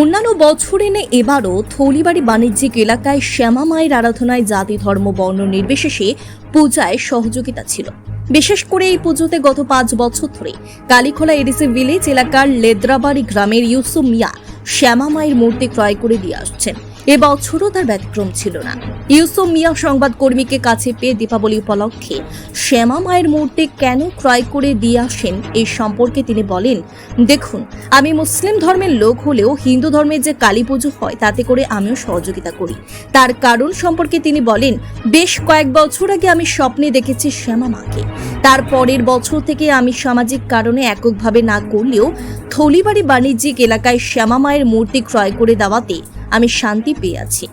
অন্যান্য বছর এনে এবারও থলিবাড়ি বাণিজ্যিক এলাকায় শ্যামা মায়ের আরাধনায় জাতি, ধর্ম, বর্ণ নির্বিশেষে পূজায় সহযোগিতা ছিল। বিশেষ করে এই পুজোতে গত পাঁচ বছর ধরে কালীখোলা এডিসি ভিলেজ এলাকার লেদ্রাবাড়ি গ্রামের ইউসুফ মিয়া শ্যামা মায়ের মূর্তি ক্রয় করে দিয়ে আসছেন। এবছরও তার ব্যতিক্রম ছিল না। ইউসুফ মিয়া সংবাদকর্মীকে কাছে পেয়ে দীপাবলি উপলক্ষে শ্যামা মায়ের মূর্তি কেন ক্রয় করে দিয়ে আসেন এই সম্পর্কে তিনি বলেন, দেখুন, আমি মুসলিম ধর্মের লোক হলেও হিন্দু ধর্মের যে কালী পুজো হয় তাতে করে আমিও সহযোগিতা করি। তার কারণ সম্পর্কে তিনি বলেন, বেশ কয়েক বছর আগে আমি স্বপ্নে দেখেছি শ্যামা মাকে। তার পরের বছর থেকে আমি সামাজিক কারণে এককভাবে না করলেও থলিবাড়ি বাণিজ্যিক এলাকায় শ্যামা মায়ের মূর্তি ক্রয় করে দেওয়াতে আমি শান্তি পেয়েছি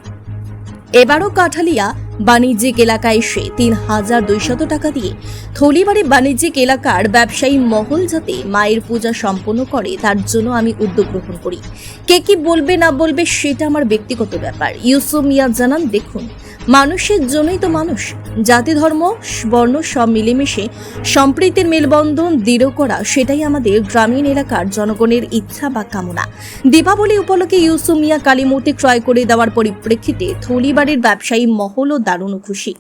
এবারও কাঠালিয়া বাণিজ্যিক এলাকায় এসে তিন হাজার দুইশত টাকা দিয়ে থলিবাড়ি বাণিজ্যিক এলাকার ব্যবসায়ী মহল যাতে মায়ের পূজা সম্পন্ন করে, তার জন্য আমি উদ্যোগ গ্রহণ করি। কে কি বলবে না বলবে সেটা আমার ব্যক্তিগত ব্যাপার। ইউসুফ মিয়া জানান, দেখুন, মানুষের জন্যই তো মানুষ। জাতি, ধর্ম, বর্ণ সব মিলেমিশে সম্প্রীতির মেলবন্ধন দৃঢ় করা, সেটাই আমাদের গ্রামীণ এলাকার জনগণের ইচ্ছা বা কামনা। দীপাবলি উপলক্ষে ইউসুফ মিয়া কালী ক্রয় করে দেওয়ার পরিপ্রেক্ষিতে থলিবাড়ির ব্যবসায়ী মহলও দারুণ খুশি।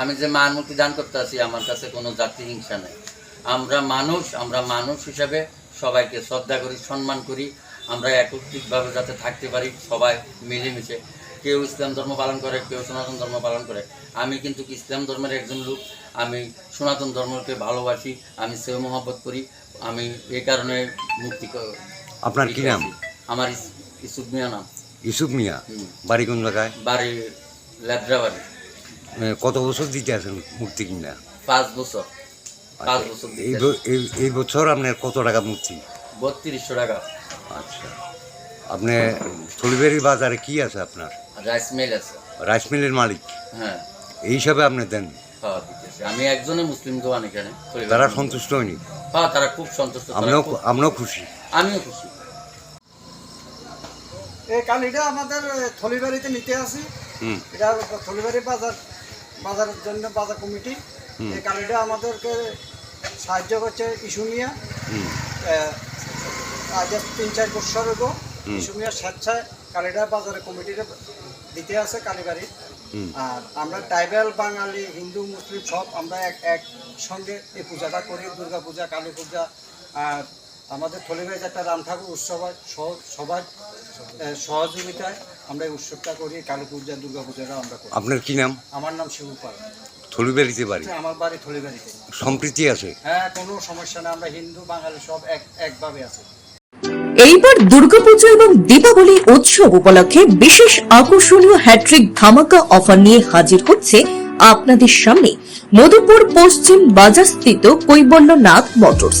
আমি যে মান মুক্তি দান করতে আছি আমার কাছে কোনো জাতি হিংসা নেই। আমরা মানুষ আমরা মানুষ হিসাবে সবাইকে শ্রদ্ধা করি সম্মান করি। আমরা একত্রিতভাবে যাতে থাকতে পারি সবাই মিলেমিশে। কেউ ইসলাম ধর্ম পালন করে কেউ সনাতন ধর্ম পালন করে। আমি কিন্তু ইসলাম ধর্মের একজন লোক। আমি সনাতন ধর্মকে ভালোবাসি আমি সেও মহব্বত করি। আমি এই কারণে মুক্তি আপনার কি নাম? আমার ইসুফ মিয়া নাম। ইউসুফ মিয়া। বাড়ি কোন জায়গায়? বাড়ি লেদ্রাবাড়ি কত বছর দিতে আছেন মূর্তি কিনা? পাঁচ বছর। পাঁচ বছর এই বছর আপনার কত টাকা মূর্তি? বত্রিশশো টাকা। আচ্ছা। আপনি থলিবেরি বাজারে কি আছে আপনার? রাইস মিল আছে। রাইস মিলের মালিক। হ্যাঁ। এই হিসাবে আপনি দেন। দিতেছে আমি একজনে মুসলিম দোকান এখানে। তারা সন্তুষ্ট হয়নি? হ্যাঁ তারা খুব সন্তুষ্ট। আমরাও আমরাও খুশি। আমিও খুশি। এই কালিটা আমাদের থলিবাড়িতে নিতে আসি। এটা থলিবাড়ি বাজার বাজারের জন্য বাজার কমিটি। এই কালিটা আমাদেরকে সাহায্য করছে ইসুমিয়া হুম। আজ তিন চার বছর আগে হুম। ইসুমিয়া স্বেচ্ছায় কালিটা বাজারের কমিটিতে দিতে আছে কালীবাড়ি। আর আমরা ট্রাইবেল বাঙালি হিন্দু মুসলিম সব আমরা এক এক সঙ্গে এই পূজাটা করি দুর্গা পূজা কালী পূজা আর আমাদের থলিবাড়িতে একটা রাম ঠাকুর উৎসব হয় সবার সহযোগিতায় আমরা এই উৎসবটা করি কালী পূজা দুর্গা পূজাটা আমরা করি। আপনার কি নাম? আমার নাম শিবু পাল। থলিবেরিতে বাড়ি? আমার বাড়ি থলিবাড়িতে। সম্প্রীতি আছে? হ্যাঁ কোনো সমস্যা না আমরা হিন্দু বাঙালি সব এক একভাবে আছি। এইবার দুর্গাপুজো এবং দীপাবলি উৎসব উপলক্ষে বিশেষ আকর্ষণীয় হ্যাট্রিক ধামাকা অফার নিয়ে হাজির হচ্ছে আপনাদের সামনে। মধুপুর পশ্চিম বাজারস্থিত কৈবল্যনাথ মোটরস।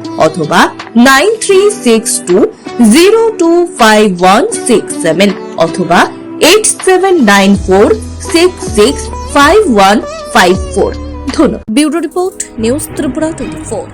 অথবা nine three six two zero two five one six seven অথবা eight seven nine four six six five one five four. ধন্যবাদ। Bureau report news Tripura twenty four.